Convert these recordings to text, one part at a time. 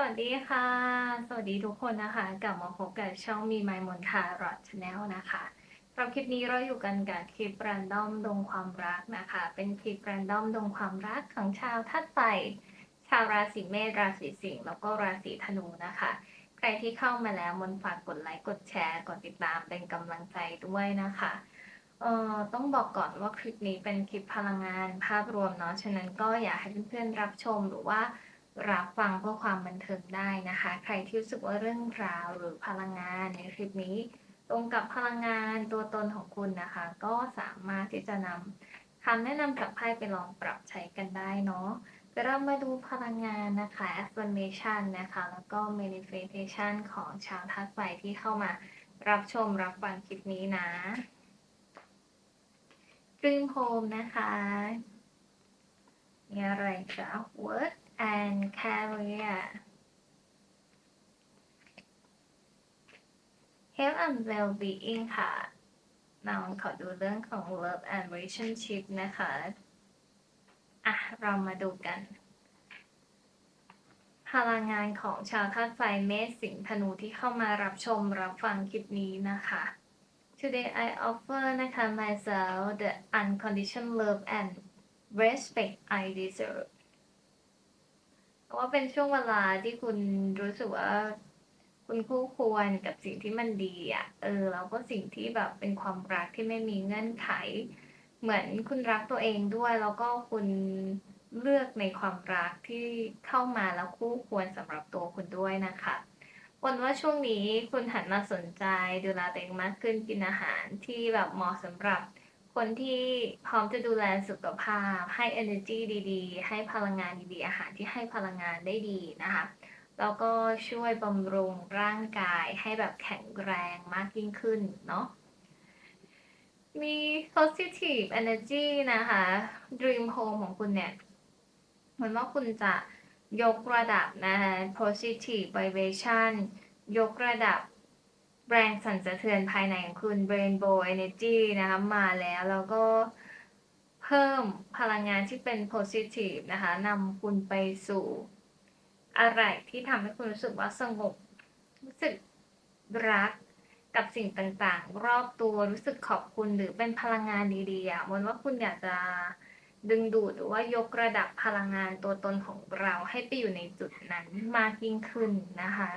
สวัสดีค่ะ สวัสดีทุกคนนะคะ กลับมาพบกับช่องมีไมมนทารอดชาแนลนะคะสำหรับคลิปนี้เราอยู่กันกับคลิปรันดอมดงความรักนะคะ เป็นคลิปรันดอมดงความรักของชาวทัดไฟ ชาวราศีเมษ ราศีสิงห์ แล้วก็ราศีธนูนะคะ ใครที่เข้ามาแล้วมนฝากกดไลค์ กดแชร์ กดติดตามเป็นกำลังใจด้วยนะคะเอ่อต้องบอกก่อนว่าคลิปนี้เป็นคลิปพลังงานภาพรวมเนาะ ฉะนั้นก็อยากให้เพื่อนๆรับชมหรือว่า รับฟังเพื่อความบันเทิงได้นะคะ ใครที่รู้สึกว่าเรื่องราวหรือพลังงานในคลิปนี้ ตรงกับพลังงานตัวตนของคุณนะคะ ก็สามารถที่จะนำคำแนะนำจากไพ่ไปลองปรับใช้กันได้เนาะเดี๋ยวเรามาดูพลังงานนะคะ affirmation นะคะ แล้วก็ manifestation ของชาวทัศไฟที่เข้ามารับชมรับฟังคลิปนี้นะ Dream Home นะคะ มีอะไรคะ work and career health and well-being ค่ะน้องขอดูเรื่องของ love and relationship นะคะ อะ เรามาดูกัน พลังงานของชาวธาตุไฟเมษสิงห์ธนูที่เข้ามารับชมรับฟังคลิปนี้นะคะ Today I offer นะคะ myself the unconditional love and respect I deserve ว่าเป็นช่วงเวลาที่คุณรู้สึกว่า คุณคู่ควรกับสิ่งที่มันดีอะ เออแล้วก็สิ่งที่แบบเป็นความรักที่ไม่มีเงื่อนไข เหมือนคุณรักตัวเองด้วย แล้วก็คุณเลือกในความรักที่เข้ามาแล้วคู่ควรสำหรับตัวคุณด้วยนะคะวันว่าช่วงนี้คุณหันมาสนใจดูแลตัวเองมากขึ้นกินอาหารที่แบบเหมาะสำหรับ คนที่พร้อมจะดูแลสุขภาพ ให้ energy ดีๆ ให้พลังงานดีๆ อาหารที่ให้พลังงานได้ดีนะคะ แล้วก็ช่วยบำรุงร่างกายให้แบบแข็งแรงมากยิ่งขึ้นเนาะมี positive energy นะคะ dream home ของคุณเนี่ยเหมือนว่าคุณจะยกระดับนะคะ positive vibration ยกระดับ แรงสั่นสะเทือนภายในของคุณ rainbow energy นะคะมาแล้วแล้วก็เพิ่มพลังงานที่เป็น positive นะคะนำคุณไปสู่ อะไรที่ทำให้คุณรู้สึกว่าสงบ รู้สึกรักกับสิ่งต่างๆ รอบตัวรู้สึกขอบคุณหรือเป็นพลังงานดีๆอะมนว่าคุณอยากจะดึงดูดหรือว่ายกระดับพลังงานตัวตนของเราให้ไปอยู่ในจุดนั้นมากยิ่งขึ้นนะคะ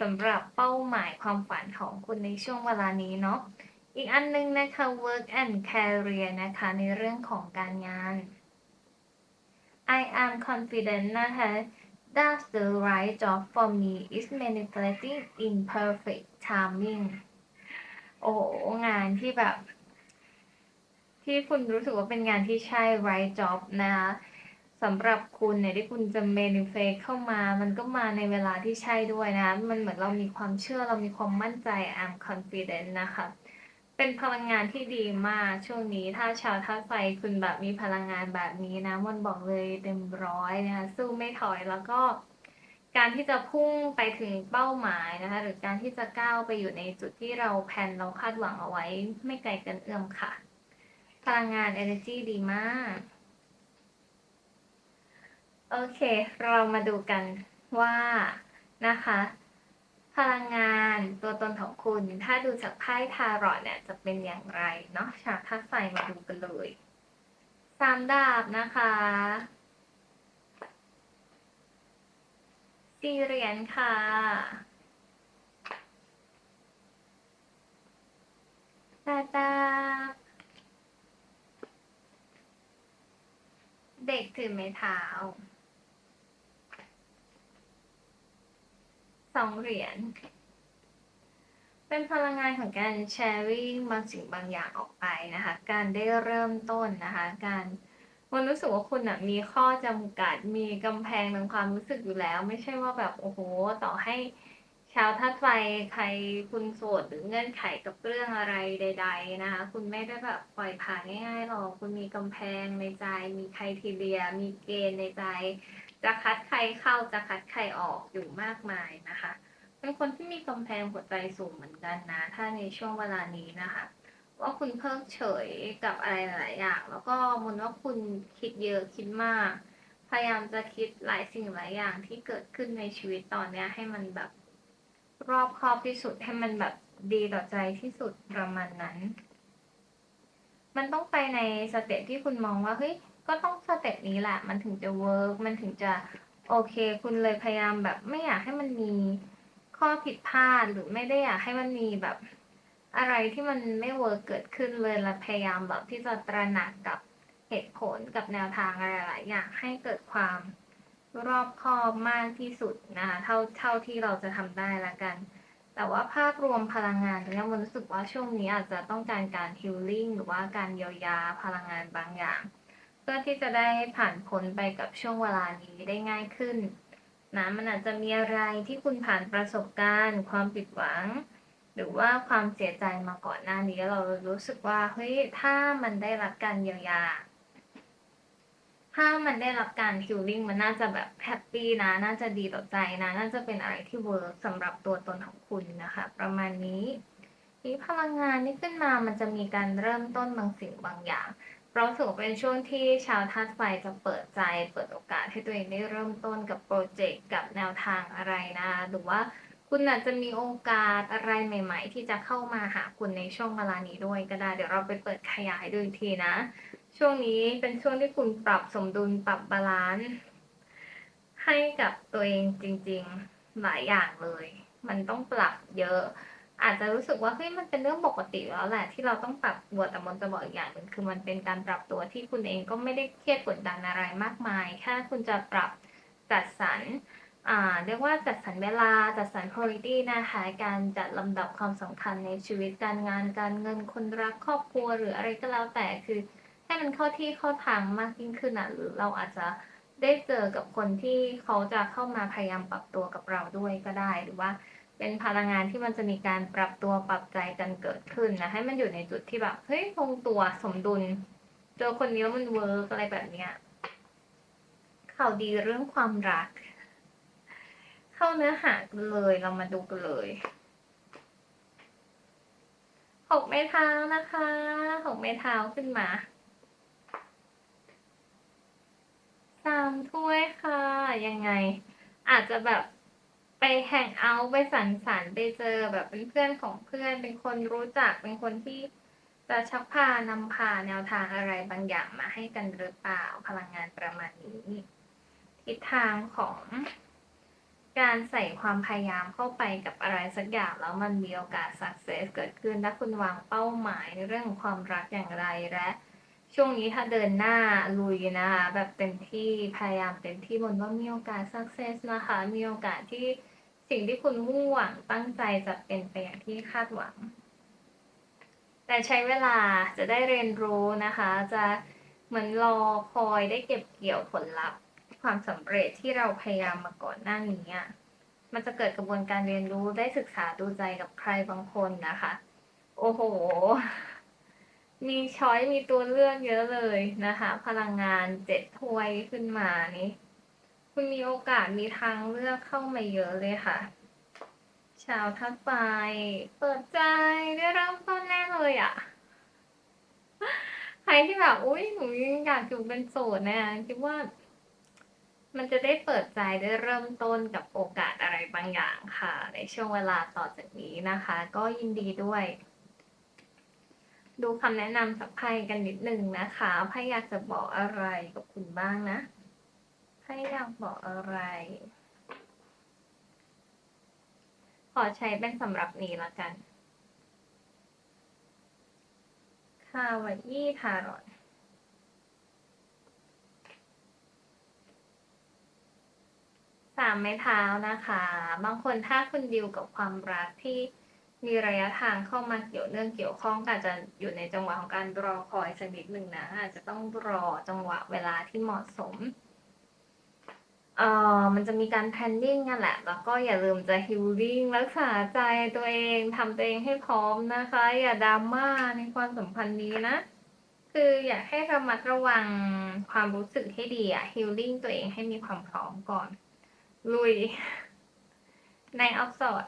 สำหรับเป้าหมายความฝันของคุณในช่วงเวลานี้เนาะอีกอันนึงนะคะ work and career นะคะ ในเรื่องของการงาน I am confident นะคะ that the right job for me is manifesting in perfect timing โอ้โหงานที่แบบ ที่คุณรู้สึกว่าเป็นงานที่ใช่ right job นะคะ สำหรับคุณเนี่ยที่คุณจะ manifest เข้ามา มันก็มาในเวลาที่ใช่ด้วยนะ มันเหมือนเรามีความเชื่อเรามีความมั่นใจ I'm confident นะคะ เป็นพลังงานที่ดีมากช่วงนี้ ถ้าชาวธาตุไฟคุณแบบมีพลังงานแบบนี้นะมันบอกเลยเต็มร้อยนะคะสู้ไม่ถอยแล้วก็ การที่จะพุ่งไปถึงเป้าหมายนะคะ หรือการที่จะก้าวไปอยู่ในจุดที่เราแพนเราคาดหวังเอาไว้ ไม่ไกลเกินเอื้อมค่ะ พลังงาน energy ดีมาก โอเค เรามาดูกันว่านะคะ พลังงานตัวตนของคุณ ถ้าดูจากไพ่ทารอตเนี่ยจะเป็นอย่างไรเนาะชาร์ตธาตุไฟมาดูกันเลยสามดาบนะคะสี่เหรียญค่ะแปดดาบเด็กถือไม้เท้า สองเหรียญ เป็นพลังงานของการแชร์ริ่งบางสิ่งบางอย่างออกไปนะคะ การได้เริ่มต้นนะคะ การมันรู้สึกว่าคุณอะมีข้อจำกัด มีกำแพงทางความรู้สึกอยู่แล้ว ไม่ใช่ว่าแบบโอ้โห ต่อให้ชาวธาตุไฟใครคุณโสดหรือเงื่อนไขกับเรื่องอะไรใด ๆ นะคะ คุณไม่ได้แบบปล่อยผ่านง่ายๆหรอก คุณมีกำแพงในใจ มีใครทีเดีย มีเกณฑ์ในใจ จะคัดใครเข้าจะคัดใครออกอยู่มากมายนะคะ เป็นคนที่มีกำแพงหัวใจสูงเหมือนกันนะ ถ้าในช่วงเวลานี้นะคะ ว่าคุณเพิกเฉยกับอะไรหลายอย่าง แล้วก็มนว่าคุณคิดเยอะคิดมาก พยายามจะคิดหลายสิ่งหลายอย่างที่เกิดขึ้นในชีวิตตอนนี้ให้มันแบบรอบคอบที่สุดให้มันแบบดีต่อใจที่สุดประมาณนั้น มันต้องไปในสเต็ปที่คุณมองว่าเฮ้ย ก็ต้องสเต็ปนี้แหละ มันถึงจะเวิร์กมันถึงจะโอเค คุณเลยพยายามแบบไม่อยากให้มันมีข้อผิดพลาดหรือไม่ได้อยากให้มันมีแบบอะไรที่มันไม่เวิร์กเกิดขึ้นเลยและพยายามแบบที่จะตระหนักกับเหตุผลกับแนวทางอะไรหลายอย่างให้เกิดความรอบคอบมากที่สุดนะคะเท่าเท่าที่เราจะทำได้ละกัน แต่ว่าภาพรวมพลังงานตรงนี้มันรู้สึกว่าช่วงนี้อาจจะต้องการการฮิลลิ่งหรือว่าการเยียวยาพลังงานบางอย่าง เพื่อที่จะได้ผ่านพ้นไปกับช่วงเวลานี้ได้ง่ายขึ้นนะมันอาจจะมีอะไรที่คุณผ่านประสบการณ์ ความผิดหวัง หรือว่าความเสียใจมาก่อนหน้านี้ เรารู้สึกว่าเฮ้ยถ้ามันได้รับการเยียวยา ถ้ามันได้รับการฮิลลิ่งมันน่าจะแบบแฮปปี้นะ น่าจะดีต่อใจนะ น่าจะเป็นอะไรที่เวิร์กสำหรับตัวตนของคุณนะคะ ประมาณนี้นี่พลังงานที่ขึ้นมามันจะมีการเริ่มต้นบางสิ่งบางอย่าง เราถือเป็นช่วงที่ชาวธาตุไฟจะเปิดใจเปิดโอกาสให้ตัวเองได้เริ่มต้นกับโปรเจกต์กับแนวทางอะไรนะ หรือว่าคุณอาจจะมีโอกาสอะไรใหม่ ๆ ที่จะเข้ามาหาคุณในช่วงเวลานี้ด้วยก็ได้ เดี๋ยวเราไปเปิดขยายดูอีกทีนะ ช่วงนี้เป็นช่วงที่คุณปรับสมดุลปรับบาลานซ์ให้กับตัวเองจริง ๆ หลายอย่างเลย มันต้องปรับเยอะ อาจจะรู้สึกว่าเฮ้ยมันเป็นเรื่องปกติแล้วแหละที่เราต้องปรับตัวแต่มนจะบอกอีกอย่างหนึ่งคือมันเป็นการปรับตัวที่คุณเองก็ไม่ได้เครียดกดดันอะไรมากมายแค่คุณจะปรับจัดสรรเรียกว่าจัดสรรเวลาจัดสรร priority นะคะการจัดลำดับความสำคัญในชีวิตการงานการเงินคนรักครอบครัวหรืออะไรก็แล้วแต่คือให้มันเข้าที่เข้าทางมากยิ่งขึ้นอะหรือเราอาจจะได้เจอกับคนที่เขาจะเข้ามาพยายามปรับตัวกับเราด้วยก็ได้หรือว่า เป็นพลังงานที่มันจะมีการปรับตัวปรับใจกันเกิดขึ้นนะให้มันอยู่ในจุดที่แบบเฮ้ยลงตัวสมดุล เจอคนนี้แล้วมันเวิร์กอะไรแบบเนี้ยข่าวดีเรื่องความรัก เข้าเนื้อหากันเลยเรามาดูกันเลยหกไม้เท้านะคะหกไม้เท้าขึ้นมาสามถ้วยค่ะ ยังไง อาจจะแบบ ไปแฮงเอาท์ไปสังสรรค์ไปเจอแบบเป็นเพื่อนของเพื่อนเป็นคนรู้จักเป็นคนที่จะชักพานำพาแนวทางอะไรบางอย่างมาให้กันหรือเปล่าพลังงานประมาณนี้ทิศทางของการใส่ความพยายามเข้าไปกับอะไรสักอย่างแล้วมันมีโอกาส success เกิดขึ้นถ้าคุณวางเป้าหมายในเรื่องความรักอย่างไรและ ช่วงนี้ถ้าเดินหน้าลุยนะคะแบบเต็มที่พยายามเต็มที่บนว่ามีโอกาส success นะคะ มีโอกาสที่ สิ่งที่คุณมุ่งหวังตั้งใจจะเป็นไปอย่างที่คาดหวัง แต่ใช้เวลาจะได้เรียนรู้นะคะ จะเหมือนรอคอยได้เก็บเกี่ยวผลลัพธ์ ความสำเร็จที่เราพยายามมาก่อนหน้านี้มันจะเกิดกระบวนการเรียนรู้ได้ศึกษาดูใจกับใครบางคนนะคะ โอ้โห มีช้อยมีตัวเลือกเยอะเลยนะคะ พลังงานเจ็ดถ้วยขึ้นมานี่ คุณมีโอกาสมีทางเลือกเข้ามาเยอะเลยค่ะ ชาวทัดไฟเปิดใจได้เริ่มต้นแน่เลยอะ่ะ ใครที่แบบอุ้ยหนูยังอยากอยู่เป็นโสดนะคิดว่า มันจะได้เปิดใจได้เริ่มต้นกับโอกาสอะไรบางอย่างค่ะ ในช่วงเวลาต่อจากนี้นะคะ ก็ยินดีด้วย ดูคำแนะนำจากไพ่กันนิดนึงนะคะไพ่อยากจะบอกอะไรกับคุณบ้างนะ ไพ่อยากบอกอะไร ขอใช้เป็นสำหรับนี้ละกันคาวายี่ทารอนสามไม้เท้านะคะ บางคนถ้าคุณดิวกับความรักที่มีระยะทางเข้ามาเกี่ยวเนื่องเกี่ยวข้องก็อาจจะอยู่ในจังหวะของการรอคอยสักนิดหนึ่งนะอาจจะต้องรอจังหวะเวลาที่เหมาะสม เอ่อ มันจะมีการ planning นั่นแหละ แล้วก็อย่าลืมจะ healing รักษาใจตัวเอง ทำตัวเองให้พร้อมนะคะ อย่าดราม่าในความสัมพันธ์นี้นะ คืออยากให้ระมัดระวังความรู้สึกให้ดีอะ healing ตัวเองให้มีความพร้อมก่อน ลุย ในออฟสอด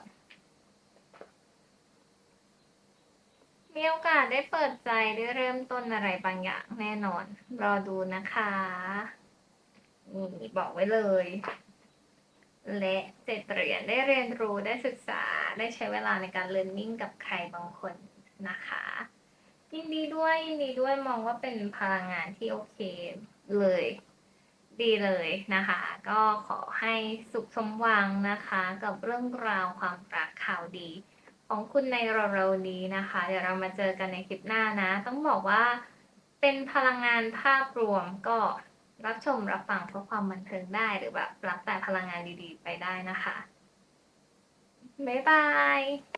มีโอกาสได้เปิดใจได้เริ่มต้นอะไรบางอย่างแน่นอน รอดูนะคะ นี่บอกไว้เลย และเจ็ดเหรียญได้เรียนรู้ได้ศึกษาได้ใช้เวลาในการเรียนรู้กับใครบางคนนะคะยินดีด้วยยินดีด้วยมองว่าเป็นพลังงานที่โอเคเลย ดีเลยนะคะ ก็ขอให้สุขสมหวังนะคะ กับเรื่องราวความรักข่าวดี ของคุณในเร็วๆนี้นะคะ เดี๋ยวเรามาเจอกันในคลิปหน้านะ ต้องบอกว่าเป็นพลังงานภาพรวมก็ รับชมรับฟังเพื่อความบันเทิงได้หรือแบบรับแต่พลังงานดีๆ ไปได้นะคะ บ๊ายบาย